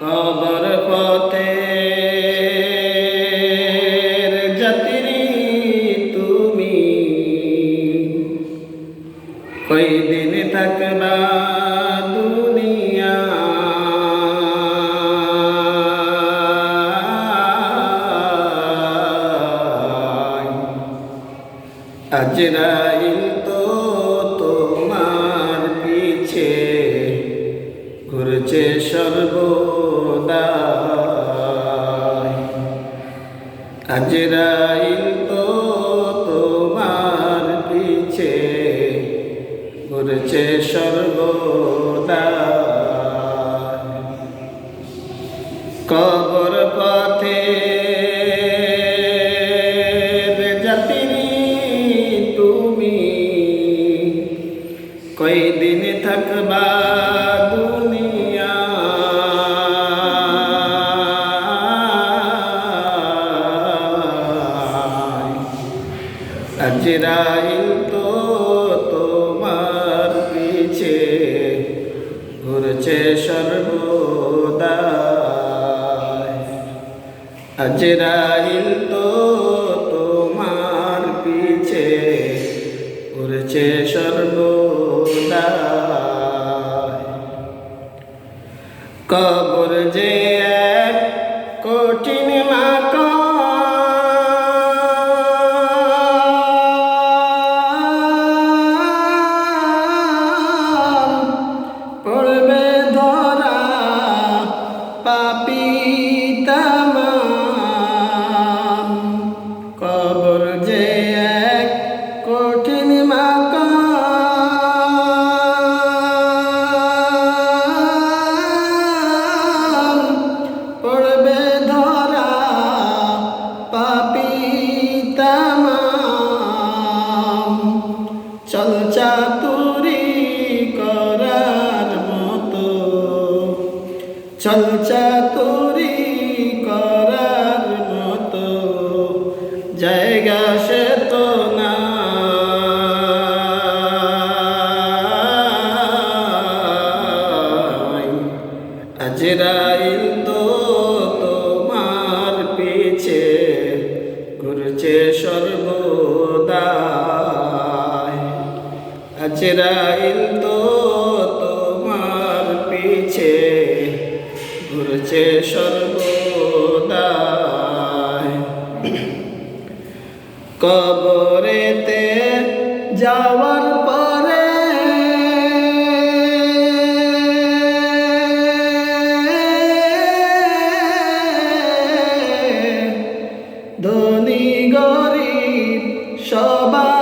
কবর পথে যাত্রী তুমি। কই দিন থাকবা দুনিয়া। আজরাইল তো আজরাইল তো তোমার পিছে ঘুরছে সর্বদা। কবর পথে যাত্রী তুমি কয়দিন থাকবা? আজরাইল তো তোমার পিছে ঘুরছে সর্বদা। আজরাইল তো তোমার পিছে ঘুরছে সর্বদা। কবর যে চল চাতুরি করার মতো, জায়গা সে তো না। আজরাইল তো তোমার পিছে, ঘুরছে সর্বদা আজরাইল তো ঘুরছে কবরেতে যাওয়ার পরে ধনী গরিব সবার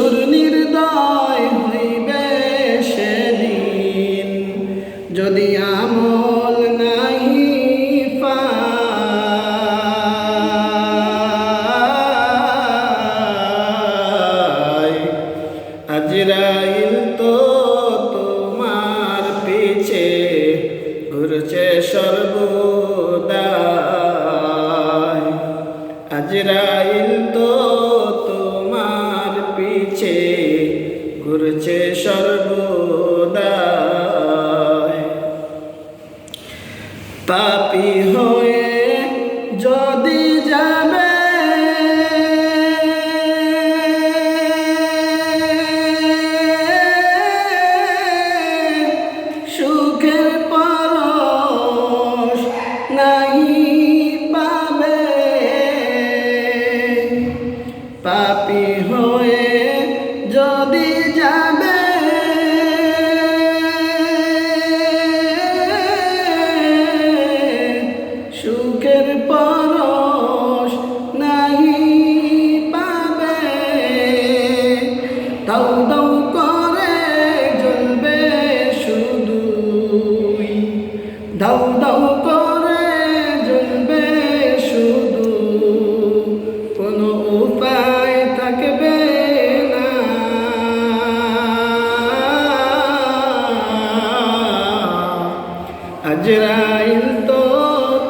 নিষ্ঠুর নির্দয় হইবে সেদিন। যদি আমল নাই আজরাইল তো তোমার পিছে ঘুরছে সর্বদা আজরাইল ঘুরছে সর্বদা। আজরাইল তো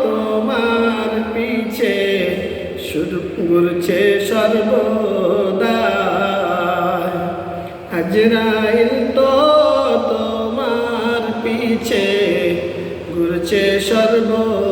তোমার পিছে শুধু ঘুরছে সর্বদা আজরাইল তো তোমার পিছে ঘুরছে সর্বদা